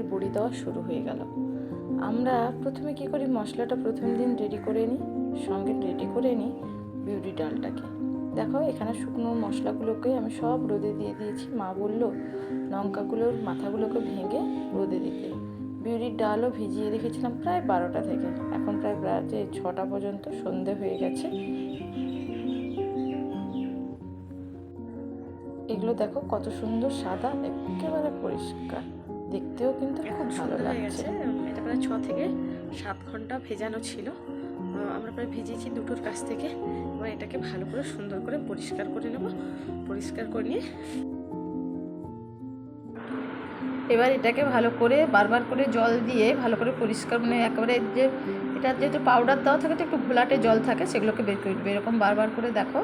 আমাদের বড়ি দেওয়া শুরু হয়ে গেল। আমরা প্রথমে কি করি? মশলাটা প্রথম দিন রেডি করে নিই, সঙ্গে রেডি করে নিই বিউরি ডালটাকে। দেখো, এখানে শুকনো মশলাগুলোকে আমি সব রোদে দিয়ে দিয়েছি। মা বলল, লঙ্কাগুলোর মাথাগুলোকে ভেঙে রোদে দিতে। বিউরির ডালও ভিজিয়ে রেখেছিলাম প্রায় বারোটা থেকে। এখন প্রায় যে ছটা পর্যন্ত, সন্ধে হয়ে গেছে। এগুলো দেখো কত সুন্দর, সাদা, একেবারে পরিষ্কার। দেখতেও কিন্তু খুব ভালো সুন্দর হয়ে লাগছে। গেছে এটা প্রায় ছ থেকে সাত ঘণ্টা ভেজানো ছিল। আমরা প্রায় ভিজিয়েছি দুটোর কাছ থেকে। এবার এটাকে ভালো করে সুন্দর করে পরিষ্কার করে নেব। পরিষ্কার করে নিয়ে এবার এটাকে ভালো করে বারবার করে জল দিয়ে ভালো করে পরিষ্কার মানে একেবারে যে এটা যেহেতু পাউডার দেওয়া থাকে তো একটু ঘোলাটে জল থাকে সেগুলোকে বের করে দেবে এরকম বারবার করে দেখো।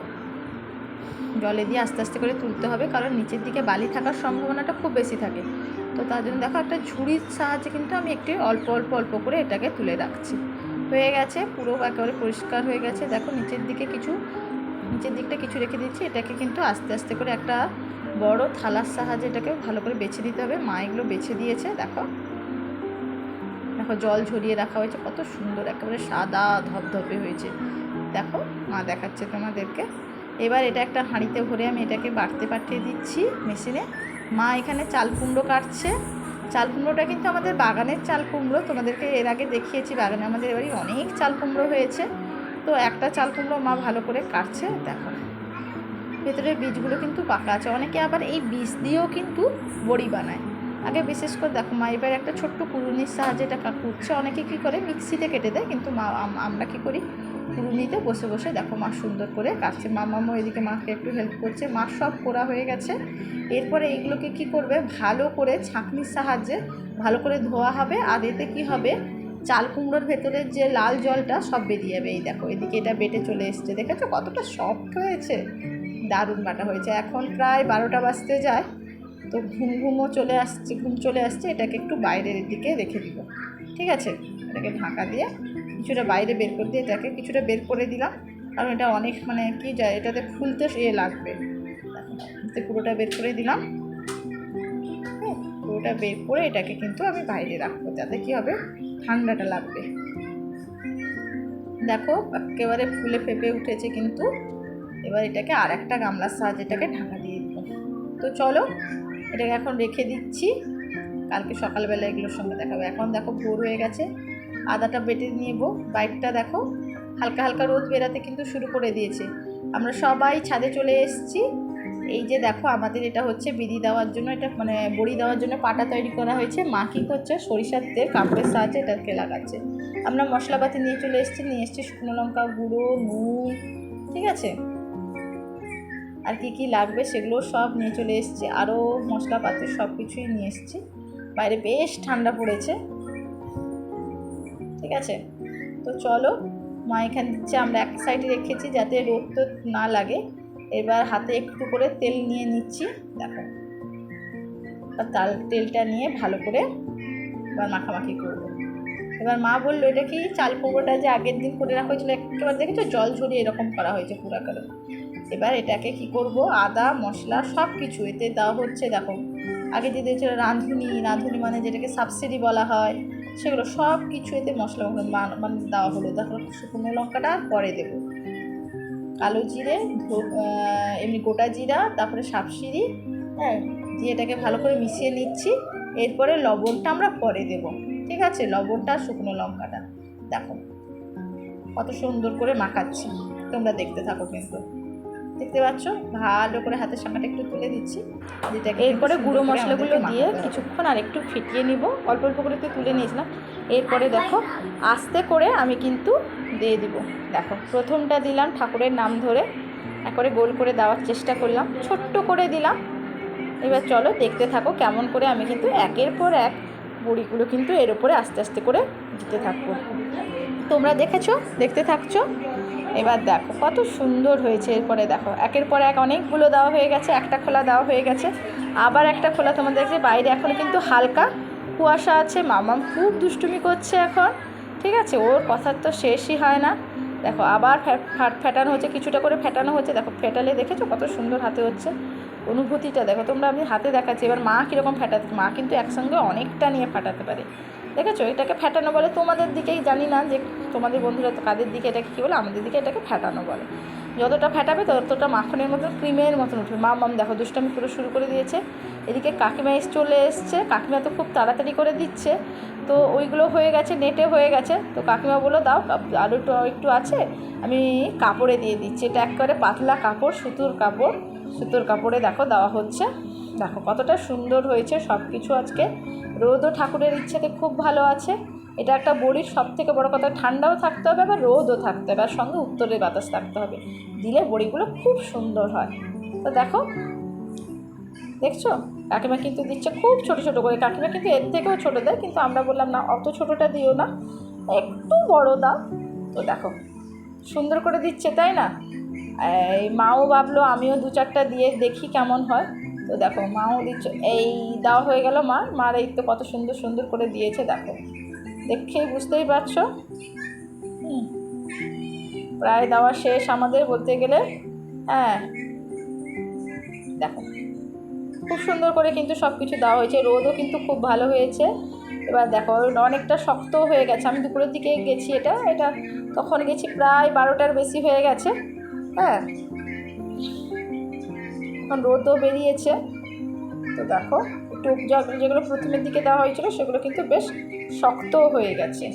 জলে দিয়ে আস্তে আস্তে করে তুলতে হবে, কারণ নিচের দিকে বালি থাকার সম্ভাবনাটা খুব বেশি থাকে। তো তার জন্য দেখো একটা ঝুড়ির সাহায্যে কিন্তু আমি একটু অল্প অল্প অল্প করে এটাকে তুলে রাখছি। হয়ে গেছে, পুরো একেবারে পরিষ্কার হয়ে গেছে। দেখো নিচের দিকে কিছু, নিচের দিকটা কিছু রেখে দিচ্ছি। এটাকে কিন্তু আস্তে আস্তে করে একটা বড় থালার সাহায্যে এটাকে ভালো করে বেছে দিতে হবে। মা এগুলো বেছে দিয়েছে, দেখো। দেখো জল ঝরিয়ে রাখা হয়েছে, কত সুন্দর, একেবারে সাদা ধপধপে হয়েছে। দেখো, মা দেখাচ্ছে তোমাদেরকে। এবার এটা একটা হাঁড়িতে ভরে আমি এটাকে বাড়তে পাঠিয়ে দিচ্ছি মেশিনে। মা এখানে চাল কুমড়ো কাটছে। চাল কুমড়োটা কিন্তু আমাদের বাগানের চাল কুমড়ো। তোমাদেরকে এর আগে দেখিয়েছি, বাগানে আমাদের এবারে অনেক চাল কুমড়ো হয়েছে। তো একটা চাল কুমড়ো মা ভালো করে কাটছে, দেখো। ভেতরের বীজগুলো কিন্তু পাকা আছে। অনেকে আবার এই বীজ দিয়েও কিন্তু বড়ি বানায়। আগে বিশেষ করে দেখো, মা এবার একটা ছোট্ট কুড়ুনির সাহায্যে এটা কুটছে অনেকে কী করে, মিক্সিতে কেটে দেয়, কিন্তু মা আমরা কী করি কুড়ুনিতে বসে বসে দেখো মা সুন্দর করে কাটছে মা মামা এদিকে মাকে একটু হেল্প করছে। মা সব করা হয়ে গেছে। এরপরে এইগুলোকে কি করবে? ভালো করে ছাঁকনির সাহায্যে ভালো করে ধোয়া হবে আর এতে কী হবে? চাল কুমড়োর ভেতরের যে লাল জলটা সব বেরিয়ে যাবে। এই দেখো, এদিকে এটা বেটে চলে এসছে। দেখেছ? কতটা সফট হয়েছে। দারুণ বাটা হয়েছে। এখন প্রায় বারোটা বাজতে যায়। তো ঘুম ঘুমও চলে আসছে, ঘুম চলে আসছে। এটাকে একটু বাইরের দিকে রেখে দিব। ঠিক আছে? এটাকে ঢাকা দিয়ে কিছুটা বাইরে বের করে দিয়ে এটাকে কিছুটা বের করে দিলাম। কারণ এটা অনেক মানে কি যায়, এটাতে ফুলতে এ লাগবে। পুরোটা বের করে দিলাম। পুরোটা বের করে এটাকে কিন্তু আমি বাইরে রাখব, যাতে কি হবে, ঠান্ডাটা লাগবে। দেখো, একেবারে ফুলে ফেপে উঠেছে কিন্তু। এবার এটাকে আর একটা গামলার সাহায্যে এটাকে ঢাকা দিয়ে দিব। তো চলো, এটাকে এখন রেখে দিচ্ছি। কালকে সকালবেলা এগুলোর সঙ্গে দেখাবো। এখন দেখো, ভোর হয়ে গেছে। আদাটা বেটে নিব। বাইকটা দেখো, হালকা হালকা রোদ বেরাতে কিন্তু শুরু করে দিয়েছে। আমরা সবাই ছাদে চলে এসেছি। এই যে দেখো, আমাদের এটা হচ্ছে বিড়ি দেওয়ার জন্য, এটা মানে বড়ি দেওয়ার জন্য পাটা তৈরি করা হয়েছে। মা কী করছে? সরিষার তেল কাপড়ের সাহায্যে এটাকে লাগাচ্ছে। আমরা মশলাপাতি নিয়ে চলে এসেছি, নিয়ে এসেছি শুকনো লঙ্কা গুঁড়ো, নুন, ঠিক আছে? আর কি কি লাগবে সেগুলো সব নিয়ে চলে এসেছি। আরও মশলাপাতি সব কিছুই নিয়ে এসেছি। বাইরে বেশ ঠান্ডা পড়েছে। ঠিক আছে? তো চলো, মা এখানে দিচ্ছে আমরা এক সাইডে রেখেছি যাতে রোদ তো না লাগে। এবার হাতে একটু করে তেল নিয়ে নিচ্ছি। দেখো। তাল, তেলটা নিয়ে ভালো করে এবার মাখামাখি করব। এবার মা বলল, এটা কি চাল কুমড়োটা যে আগের দিন করে রাখা হয়েছিল? একেবারে দেখেছ? জল ঝরিয়ে এরকম করা হয়েছে পুরা করে। এবার এটাকে কি করব? আদা, মশলা সব কিছু এতে দেওয়া হচ্ছে, দেখো। আগে যে দিয়েছিল রাঁধুনি রাঁধুনি মানে যেটাকে সাবসিডি বলা হয়। সেগুলো সব কিছু এতে মশলা মানে দেওয়া হলো। দেখো শুকনো লঙ্কাটা পরে দেবো। কালো জিরে এমনি গোটা জিরা, তারপরে সাবসিডি হ্যাঁ দিয়ে এটাকে ভালো করে মিশিয়ে নিচ্ছি। এরপরে লবণটা আমরা পরে দেব। ঠিক আছে? লবণটা, শুকনো লঙ্কাটা। দেখো, কত সুন্দর করে মাখাচ্ছি। তোমরা দেখতে থাকো কিন্তু। দেখতে পাচ্ছ? ভালো করে হাতের সামনেটা একটু তুলে দিচ্ছি। যেটাকে এরপরে গুঁড়ো মশলাগুলো দিয়ে কিছুক্ষণ আর একটু ফিটিয়ে নিব। অল্প অল্প করে তো তুলে নিয়েছিলাম। এরপরে দেখো আস্তে করে আমি কিন্তু দিয়ে দিব। দেখো প্রথমটা দিলাম ঠাকুরের নাম ধরে। একবারে গোল করে দেওয়ার চেষ্টা করলাম। ছোট্ট করে দিলাম। এবার চলো দেখতে থাকো কেমন করে আমি কিন্তু একের পর এক বড়িগুলো কিন্তু এর উপরে আস্তে আস্তে করে দিতে থাকব। তোমরা দেখেছ? দেখতে থাকছো? এবার দেখো, কত সুন্দর হয়েছে এরপরে দেখো। একের পর এক অনেকগুলো দেওয়া হয়ে গেছে, একটা খোলা দেওয়া হয়ে গেছে। আবার একটা খোলা, তোমাদের যে বাইরে এখন কিন্তু হালকা কুয়াশা আছে। মামাম খুব দুষ্টুমি করছে এখন, ঠিক আছে? ওর কথার তো শেষই হয় না। দেখো, আবার ফ্যাট ফাটানো হচ্ছে, কিছুটা করে ফেটানো হচ্ছে। দেখো ফেটালে দেখেছ কত সুন্দর হাতে হচ্ছে? অনুভূতিটা দেখো, তোমরা আমি হাতে দেখাচ্ছি। এবার মা কীরকম ফাটাতে মা কিন্তু একসঙ্গে অনেকটা নিয়ে ফাটাতে পারে। দেখেছ? এটাকে ফাটানো বলে তোমাদের দিকেই জানি না যে তোমাদের বন্ধুরা কাদের দিকে এটাকে কী বলে? আমাদের দিকে এটাকে ফাটানো বলে। যতটা ফাটাবে ততটা মাখনের মতন ক্রিমের মতন উঠবে। মা মাম, দেখো, দুষ্টামি পুরো শুরু করে দিয়েছে। এদিকে কাকিমা এসে চলে এসছে। কাকিমা তো খুব তাড়াতাড়ি করে দিচ্ছে। তো ওইগুলো হয়ে গেছে, নেটে হয়ে গেছে। তো কাকিমা বলো দাও একটু একটু আছে। আমি কাপড়ে দিয়ে দিচ্ছি। এটা একবারে পাতলা কাপড়, সুতোর কাপড়। সুতোর কাপড়ে দেখো, দেওয়া হচ্ছে। দেখো কতটা সুন্দর হয়েছে সব কিছু আজকে। রোদও ঠাকুরের ইচ্ছেতে খুব ভালো আছে। এটা একটা বড়ির সব থেকে বড়ো কথা, ঠান্ডাও থাকতে হবে আবার রোদও থাকতে হবে, আর সঙ্গে উত্তরের বাতাস থাকতে হবে। দিলে বড়িগুলো খুব সুন্দর হয়। তো দেখো, দেখছ? কাকিমা কিন্তু দিচ্ছে খুব ছোট ছোট করে। কাকিমা কিন্তু এর থেকেও ছোটো দেয়, কিন্তু আমরা বললাম, না, অত ছোটোটা দিও না। একটু বড় দাও। তো দেখো, সুন্দর করে দিচ্ছে, তাই না? এই মাও ভাবলো, আমিও দু চারটা দিয়ে দেখি কেমন হয়। তো দেখো, মাও দিচ্ছে, এই, দেওয়া হয়ে গেল, মা। মার এই তো কত সুন্দর সুন্দর করে দিয়েছে, দেখো। দেখেই বুঝতেই পারছ? প্রায় দেওয়া শেষ আমাদের বলতে গেলে। হ্যাঁ। দেখো। খুব সুন্দর করে কিন্তু সব কিছু দেওয়া হয়েছে। রোদও কিন্তু খুব ভালো হয়েছে। এবার দেখো, অনেকটা শক্তও হয়ে গেছে। আমি দুপুরের দিকে গেছি এটা। এটা তখন গেছি প্রায় বারোটার বেশি হয়ে গেছে। হ্যাঁ। এখন রোদও বেরিয়েছে। তো দেখো। যা- যেগুলো প্রথমের দিকে দেওয়া হয়েছিল, সেগুলো কিন্তু বেশ শক্তও হয়ে গেছে।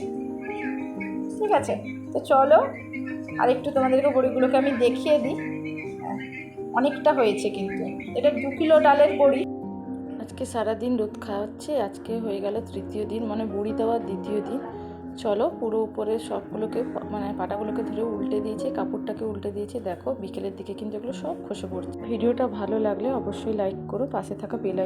ঠিক আছে? তো চলো আর একটু তোমাদেরকে বড়িগুলোকে আমি দেখিয়ে দিই। অনেকটা হয়েছে কিন্তু। এটা দু কিলো ডালের বড়ি। আজকে সারাদিন রোদ খাওয়াচ্ছে, আজকে হয়ে গেল তৃতীয় দিন মানে বড়ি দেওয়ার দ্বিতীয় দিন। চলো, পুরো উপরে সবগুলোকে মানে পাটাগুলোকে ধরে উল্টে দিয়েছে, কাপড়টাকে উল্টে দিয়েছে। দেখো, বিকেলের দিকে কিন্তু এগুলো সব খসে পড়ছে। ভিডিওটা ভালো লাগলে অবশ্যই লাইক করো, পাশে থাকা বেল